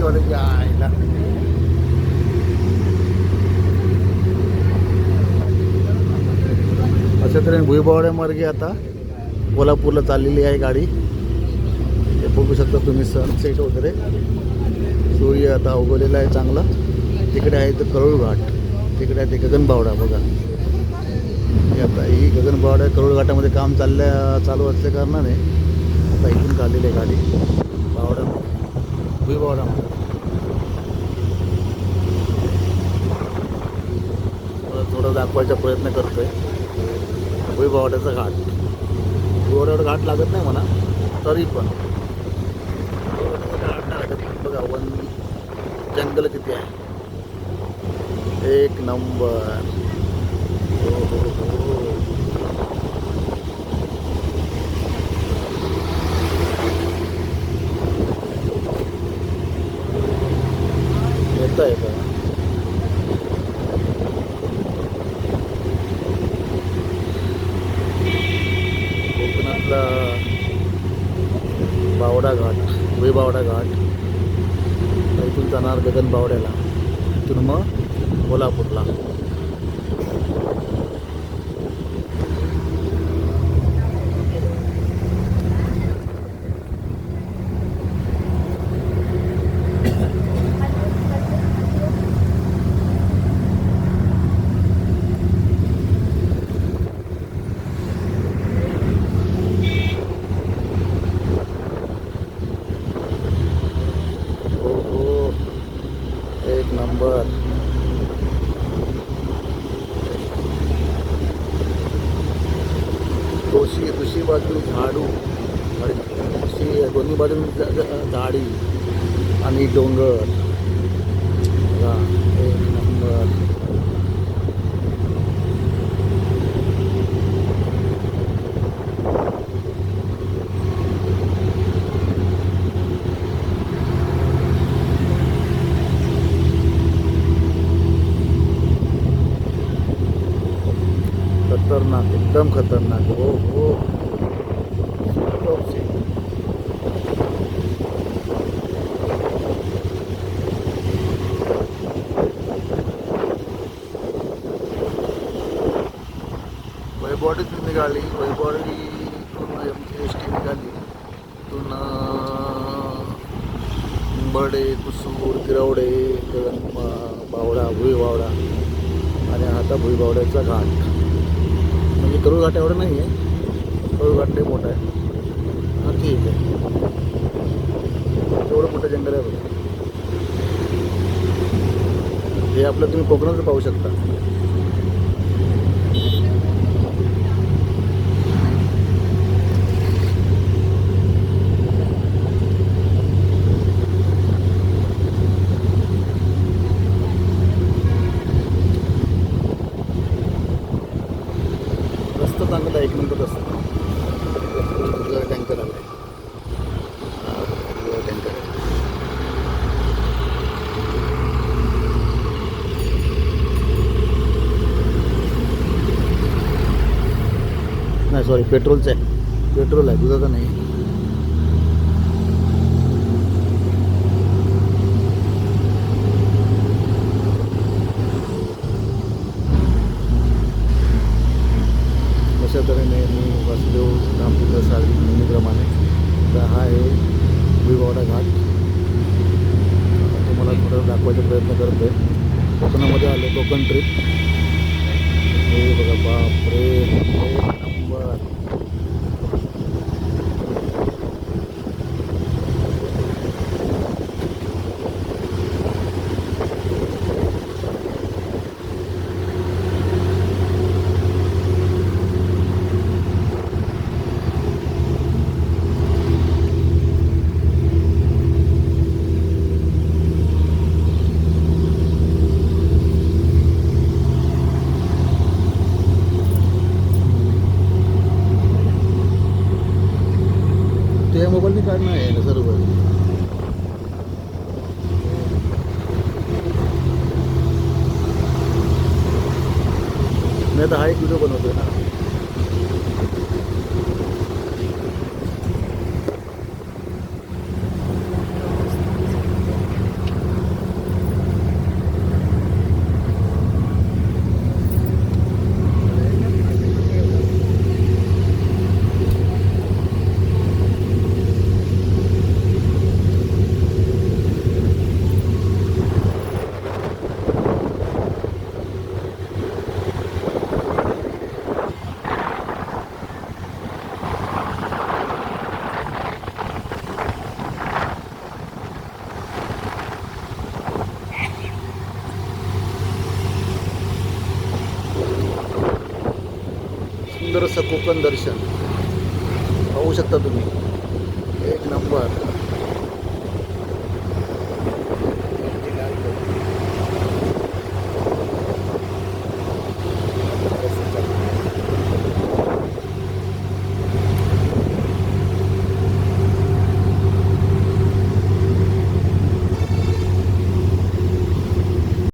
College आयला अशा तऱ्हेने भुईबावड्या मार्गे आता कोल्हापूरला चाललेली आहे गाडी. हे बघू शकता तुम्ही सनसेट वगैरे. सूर्य आता उगवलेला आहे चांगला. तिकडे आहे तर करोळघाट तिकडे आहे ते गगनबावडा बघा. आता ही गगनबावडा करुळ घाटामध्ये काम चालल्या चालू असल्या कारणाने आता इथून चाललेली आहे गाडी. बावडा भुईबावडा मला दाखवायचा प्रयत्न करतोय. भुईबावड्याचा घाट. भुईबावड्यावर घाट लागत नाही म्हणा तरी पण. घाट लागत नाही. बघा वन जंगल किती आहे? एक नंबर हो, हो, हो. येत आहे का आपला बावडा घाट भुई बावडा घाट. इथून जाणार गगन बावड्याला इथून मग कोल्हापूरला हो हो बर नंबर. दोषी दुसरी बाजू झाडू. दोन्ही बाजून झाडी आणि डोंगर. एक नंबर. खतरनाक एकदम खतरनाक. हो हो. Top seat. वैबॉडीतून निघाली एम टी एस टी निघाली. तिथून बडे कुसूर तिरवडे बावडा भुईबावडा आणि आता भुईबावड्याचा घाट. म्हणजे करूळ घाट एवढं नाही आहे करूळ घाट लई मोठा आहे. हां ठीक आहे. एवढं मोठं जंगल आहे बघा. हे आपलं तुम्ही कोकणात पाहू शकता. रस्ता एक नंबर रस्ता. टँकर आला टँकर आहे नाही सॉरी पेट्रोलचं आहे. पेट्रोल आहे दुधाचं नाही. आहे मी वासुदेव रामचंद्र साळवी नेहमीप्रमाणे. तर हा आहे भुईबावडा घाट. तुम्हाला थोडं दाखवायचा प्रयत्न करतो. आहे कोकणामध्ये आले कोकण ट्रिप हे बघा बापरे एक नंबर ते मोबाईल बी काढणं आहे ना सर्व. मी आता हा एक व्हिडिओ बनवतोय ना. सुंदर असं कोकण दर्शन पाहू शकता तुम्ही. एक नंबर.